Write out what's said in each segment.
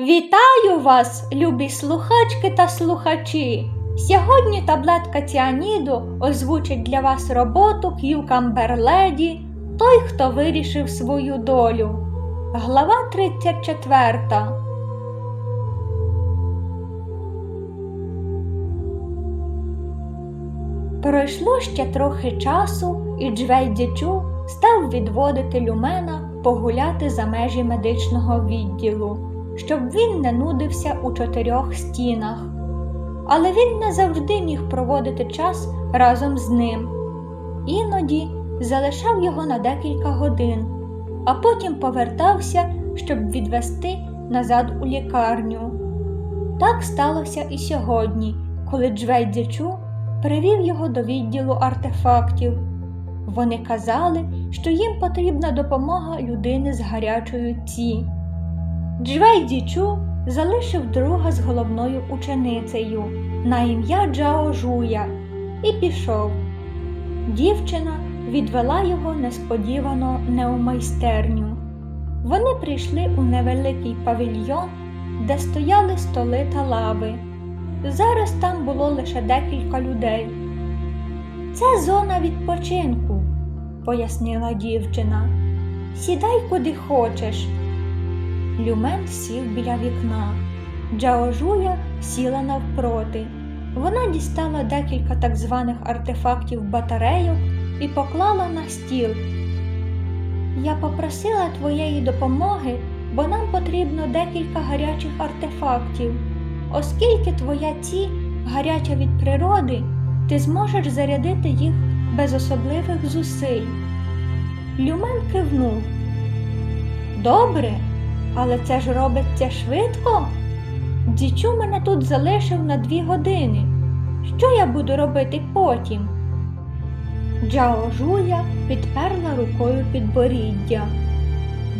Вітаю вас, любі слухачки та слухачі! Сьогодні таблетка Ціаніду озвучить для вас роботу К'юкамбер Леді Той, хто вирішив свою долю. Глава 34. Пройшло ще трохи часу, і Джвей Дячу став відводити люмена погуляти за межі медичного відділу, щоб він не нудився у чотирьох стінах. Але він не завжди міг проводити час разом з ним. Іноді залишав його на декілька годин, а потім повертався, щоб відвести назад у лікарню. Так сталося і сьогодні, коли Джвей привів його до відділу артефактів. Вони казали, що їм потрібна допомога людини з гарячою ці. Джвей Дічу залишив друга з головною ученицею на ім'я Джао Жуя і пішов. Дівчина відвела його несподівано не у майстерню. Вони прийшли у невеликий павільйон, де стояли столи та лави. Зараз там було лише декілька людей. Це зона відпочинку, пояснила дівчина. Сідай куди хочеш. Люмен сів біля вікна. Джаожуя сіла навпроти. Вона дістала декілька так званих артефактів батарейок і поклала на стіл. Я попросила твоєї допомоги, бо нам потрібно декілька гарячих артефактів. Оскільки твоя ці гаряча від природи, ти зможеш зарядити їх без особливих зусиль. Люмен кивнув. Добре, але це ж робиться швидко. Дічу мене тут залишив на дві години. Що я буду робити потім? Джао Жуя підперла рукою підборіддя.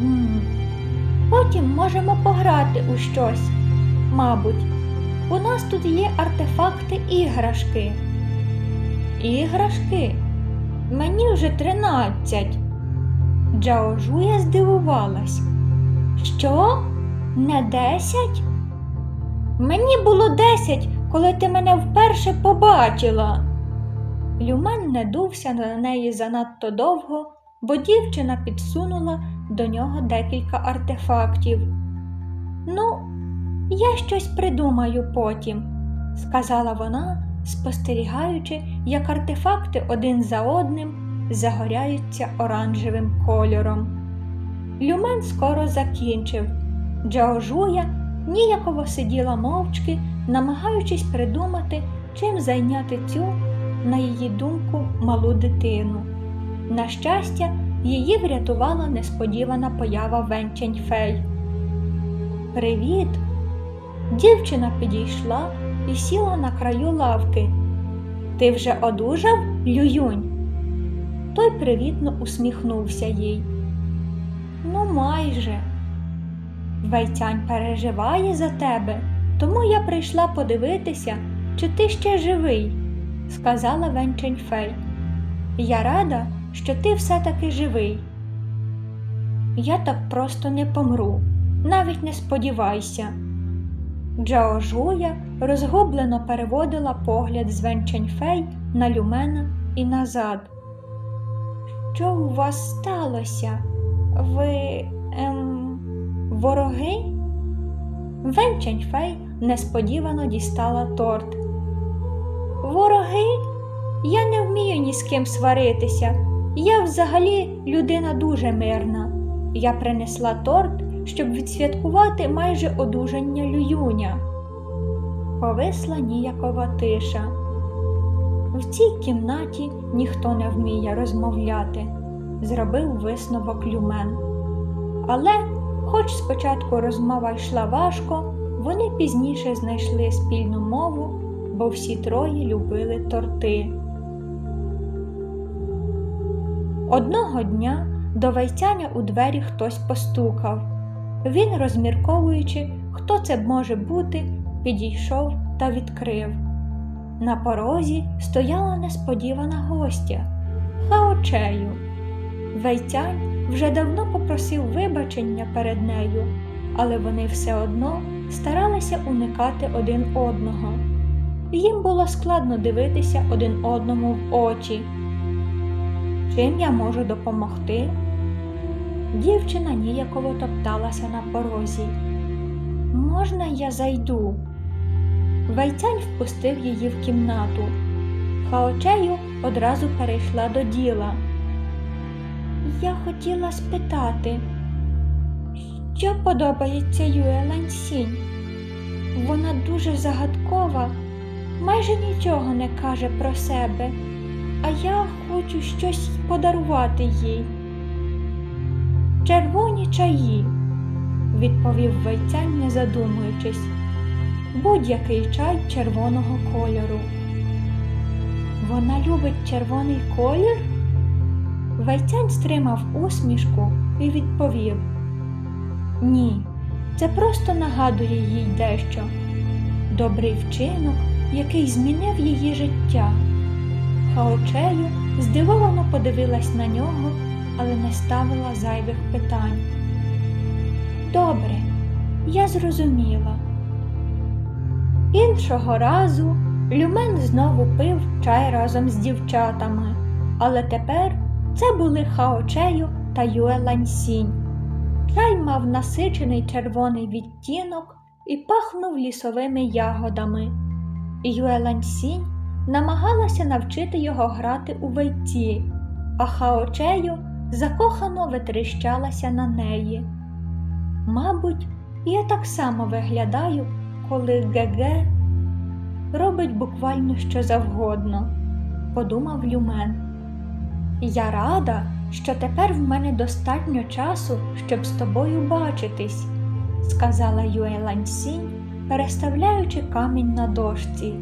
«Гм, Потім можемо пограти у щось. Мабуть, у нас тут є артефакти іграшки. Іграшки? Мені вже тринадцять. Джао Жуя здивувалась. Що? Не десять? Мені було десять, коли ти мене вперше побачила. Люмен не дувся на неї занадто довго, бо дівчина підсунула до нього декілька артефактів. Ну, я щось придумаю потім, сказала вона, спостерігаючи, як артефакти один за одним загоряються оранжевим кольором. Люмен скоро закінчив. Джаожуя ніяково сиділа мовчки, намагаючись придумати, чим зайняти цю, на її думку, малу дитину. На щастя, її врятувала несподівана поява Венчень Фей. Привіт! Дівчина підійшла і сіла на краю лавки. Ти вже одужав, Лююнь? Той привітно усміхнувся їй. Ну, майже. Вейцянь переживає за тебе, тому я прийшла подивитися, чи ти ще живий, сказала Венчень Фей. Я рада, що ти все-таки живий. Я так просто не помру, навіть не сподівайся. Джао Жуя розгублено переводила погляд з Венчень Фей на Люмена і назад. Що у вас сталося? Ви ем, вороги? Венчень Фей несподівано дістала торт. Вороги? Я не вмію ні з ким сваритися. Я взагалі людина дуже мирна. Я принесла торт, щоб відсвяткувати майже одужання Лююня. Повисла ніякова тиша. В цій кімнаті ніхто не вміє розмовляти, зробив висновок люмен. Але, хоч спочатку розмова йшла важко, вони пізніше знайшли спільну мову, бо всі троє любили торти. Одного дня до вайцяня у двері хтось постукав. Він, розмірковуючи, хто це може бути, підійшов та відкрив. На порозі стояла несподівана гостя хаочею. Вейцянь вже давно попросив вибачення перед нею, але вони все одно старалися уникати один одного. Їм було складно дивитися один одному в очі. Чим я можу допомогти? Дівчина ніяково топталася на порозі. Можна я зайду? Вайцянь впустив її в кімнату. Хаочею одразу перейшла до діла. Я хотіла спитати, що подобається Юе Лансінь? Вона дуже загадкова, майже нічого не каже про себе, а я хочу щось подарувати їй. Червоні чаї, відповів Вайцянь, не задумуючись, будь-який чай червоного кольору. Вона любить червоний колір? Вайцянь стримав усмішку і відповів Ні, це просто нагадує їй дещо. Добрий вчинок, який змінив її життя. Хаочею здивовано подивилась на нього, але не ставила зайвих питань. Добре, я зрозуміла. Іншого разу Люмен знову пив чай разом з дівчатами, але тепер це були Хаочею та Юе Ланьсінь. Чай мав насичений червоний відтінок і пахнув лісовими ягодами. Ланьсінь намагалася навчити його грати у вейці, а Хаочею закохано витріщалася на неї. Мабуть, я так само виглядаю, коли ГГ робить буквально що завгодно, подумав Люмен. Я рада, що тепер в мене достатньо часу, щоб з тобою бачитись, сказала Юе Ланьсінь, переставляючи камінь на дошці.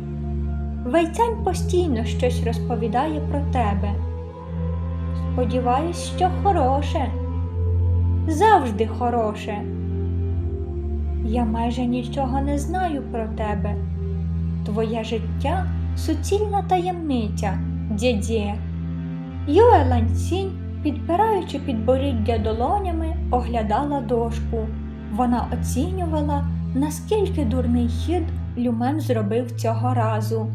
Вейцянь постійно щось розповідає про тебе. Сподіваюсь, що хороше. Завжди хороше. Я майже нічого не знаю про тебе. Твоє життя суцільна таємниця, дєдє. Юе Ланьсінь, підпираючи підборіддя долонями, оглядала дошку. Вона оцінювала, наскільки дурний хід Люмен зробив цього разу.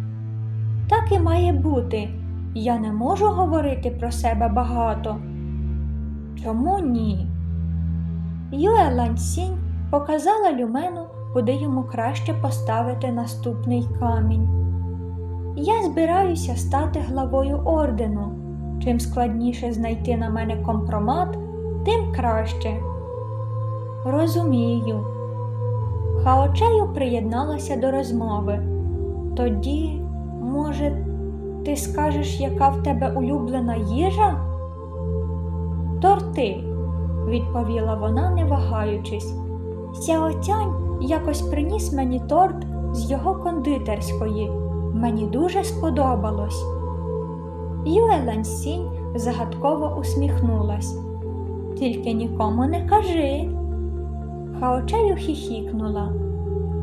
Так і має бути. Я не можу говорити про себе багато. Чому ні? Юе Ланьсінь показала Люмену, куди йому краще поставити наступний камінь. Я збираюся стати главою ордену. Чим складніше знайти на мене компромат, тим краще. Розумію. Хаочею приєдналася до розмови. Тоді, може, ти скажеш, яка в тебе улюблена їжа? Торти, відповіла вона, не вагаючись. Сяотянь якось приніс мені торт з його кондитерської. Мені дуже сподобалось. Юе Лансінь загадково усміхнулась. Тільки нікому не кажи. Хаочею хіхікнула.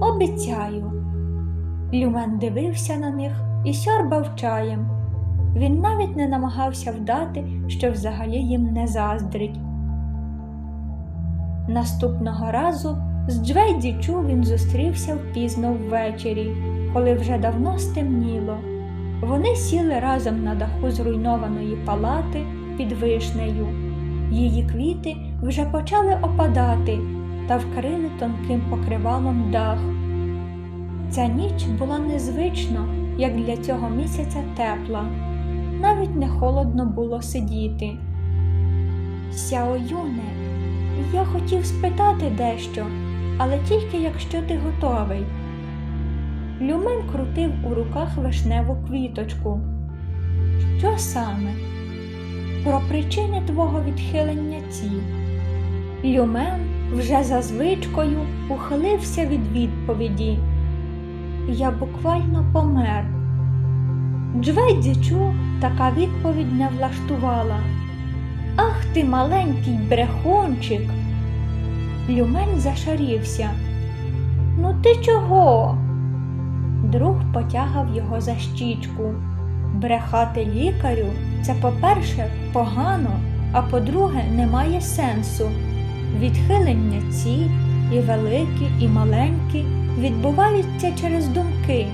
Обіцяю. Люмен дивився на них і сьорбав чаєм. Він навіть не намагався вдати, що взагалі їм не заздрить. Наступного разу з Джвейді Чу він зустрівся пізно ввечері, коли вже давно стемніло. Вони сіли разом на даху зруйнованої палати під вишнею. Її квіти вже почали опадати та вкрили тонким покривалом дах. Ця ніч була незвично, як для цього місяця тепла. Навіть не холодно було сидіти. Сяо Юне, я хотів спитати дещо, але тільки якщо ти готовий. Люмен крутив у руках вишневу квіточку. Що саме? Про причини твого відхилення ці. Люмен вже за звичкою ухилився від відповіді. Я буквально помер. Джведзічу така відповідь не влаштувала. Ах ти маленький брехунчик. Люмень зашарівся. Ну ти чого? Друг потягав його за щічку. Брехати лікарю це, по-перше, погано, а по-друге, немає сенсу. Відхилення ці і великі, і маленькі, відбуваються через думки.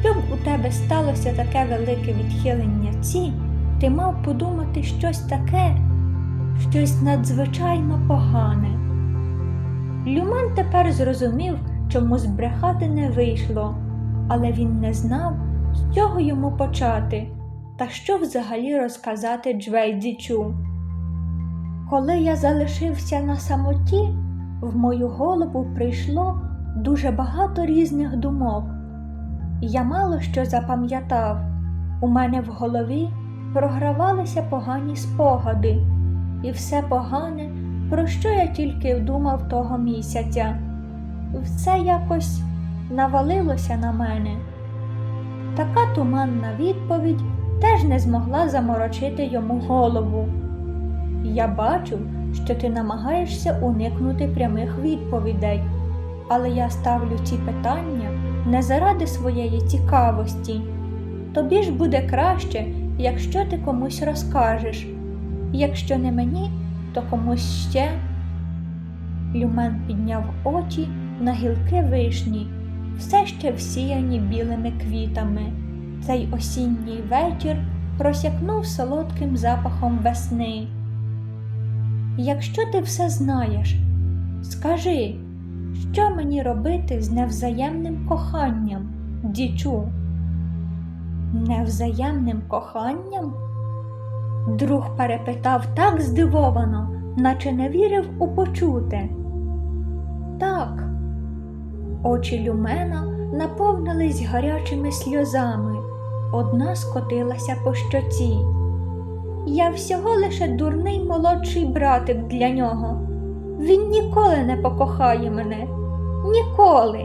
Щоб у тебе сталося таке велике відхилення ці, ти мав подумати щось таке, щось надзвичайно погане. Люман тепер зрозумів, чому збрехати не вийшло, але він не знав, з чого йому почати та що взагалі розказати Джвейдічу. Коли я залишився на самоті, в мою голову прийшло дуже багато різних думок. Я мало що запам'ятав. У мене в голові програвалися погані спогади, і все погане, про що я тільки думав того місяця. Все якось навалилося на мене. Така туманна відповідь теж не змогла заморочити йому голову. Я бачу, що ти намагаєшся уникнути прямих відповідей, але я ставлю ці питання не заради своєї цікавості. Тобі ж буде краще, якщо ти комусь розкажеш. Якщо не мені, то комусь ще. Люмен підняв очі на гілки вишні, все ще всіяні білими квітами. Цей осінній вечір просякнув солодким запахом весни. Якщо ти все знаєш, скажи, що мені робити з невзаємним коханням, дічу? Невзаємним коханням? Друг перепитав так здивовано, наче не вірив у почуте. Так, очі Люмена наповнились гарячими сльозами, одна скотилася по щоці. Я всього лише дурний молодший братик для нього. Він ніколи не покохає мене. Ніколи.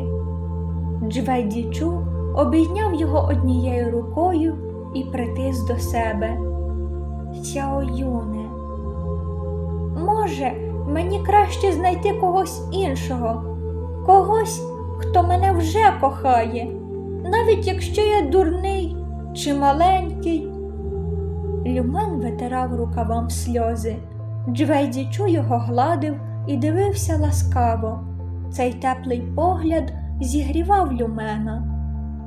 Джвейдічу обійняв його однією рукою і притис до себе. Сяо Юне, може, мені краще знайти когось іншого, когось, хто мене вже кохає, навіть якщо я дурний чи маленький. Люмен витирав рукавом сльози. Джвейдічу його гладив і дивився ласкаво. Цей теплий погляд зігрівав люмена.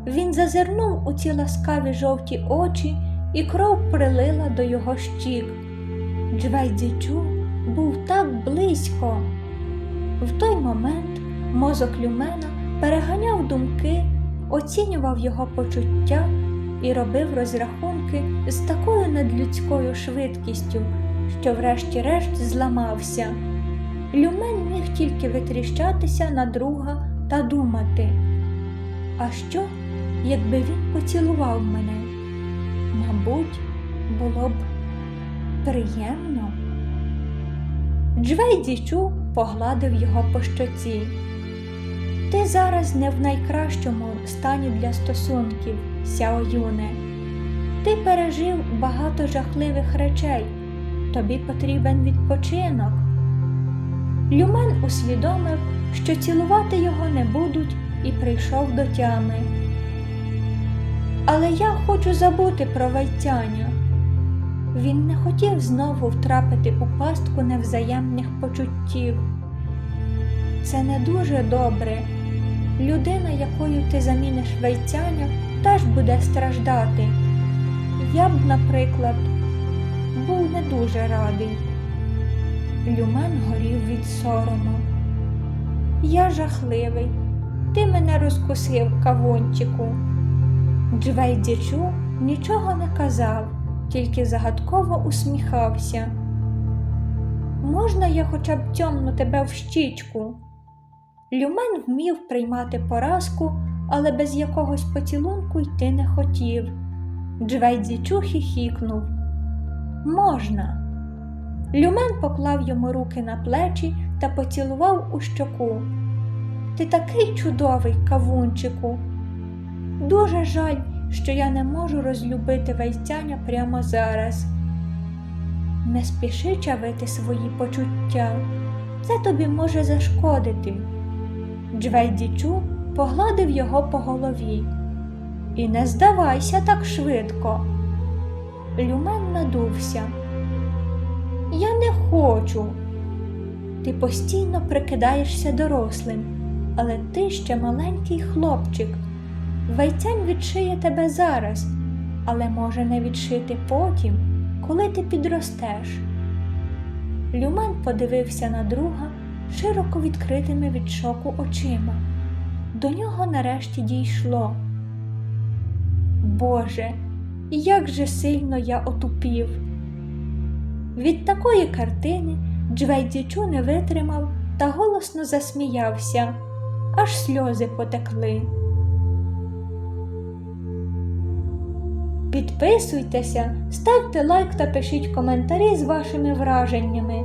Він зазирнув у ці ласкаві жовті очі, і кров прилила до його щік. Джвейдічу був так близько. В той момент мозок люмена переганяв думки, оцінював його почуття і робив розрахунки з такою надлюдською швидкістю, що врешті-решт зламався. Люмен міг тільки витріщатися на друга та думати. А що, якби він поцілував мене? Мабуть, було б приємно. Джвейдічу погладив його по щоці. Ти зараз не в найкращому стані для стосунків, Сяо Юне. Ти пережив багато жахливих речей. Тобі потрібен відпочинок. Люмен усвідомив, що цілувати його не будуть, і прийшов до тями. Але я хочу забути про Вайтяня. Він не хотів знову втрапити у пастку невзаємних почуттів. Це не дуже добре. Людина, якою ти заміниш вейцяня, теж буде страждати. Я б, наприклад, був не дуже радий. Люмен горів від сорому. Я жахливий, ти мене розкусив, кавунчику. Джвейдячу нічого не казав, тільки загадково усміхався. Можна я хоча б тьомну тебе в щічку? Люмен вмів приймати поразку, але без якогось поцілунку йти не хотів. Джвейдзічу хіхікнув. Можна. Люмен поклав йому руки на плечі та поцілував у щоку. Ти такий чудовий, кавунчику. Дуже жаль, що я не можу розлюбити вайцяня прямо зараз. Не спіши чавити свої почуття, це тобі може зашкодити. Джвейдічу погладив його по голові. І не здавайся так швидко. Люмен надувся. Я не хочу. Ти постійно прикидаєшся дорослим, але ти ще маленький хлопчик. Вайцянь відшиє тебе зараз, але може не відшити потім, коли ти підростеш. Люмен подивився на друга широко відкритими від шоку очима. До нього нарешті дійшло. Боже, як же сильно я отупів. Від такої картини Джвейдзічу не витримав та голосно засміявся, аж сльози потекли. Підписуйтеся, ставте лайк та пишіть коментарі з вашими враженнями.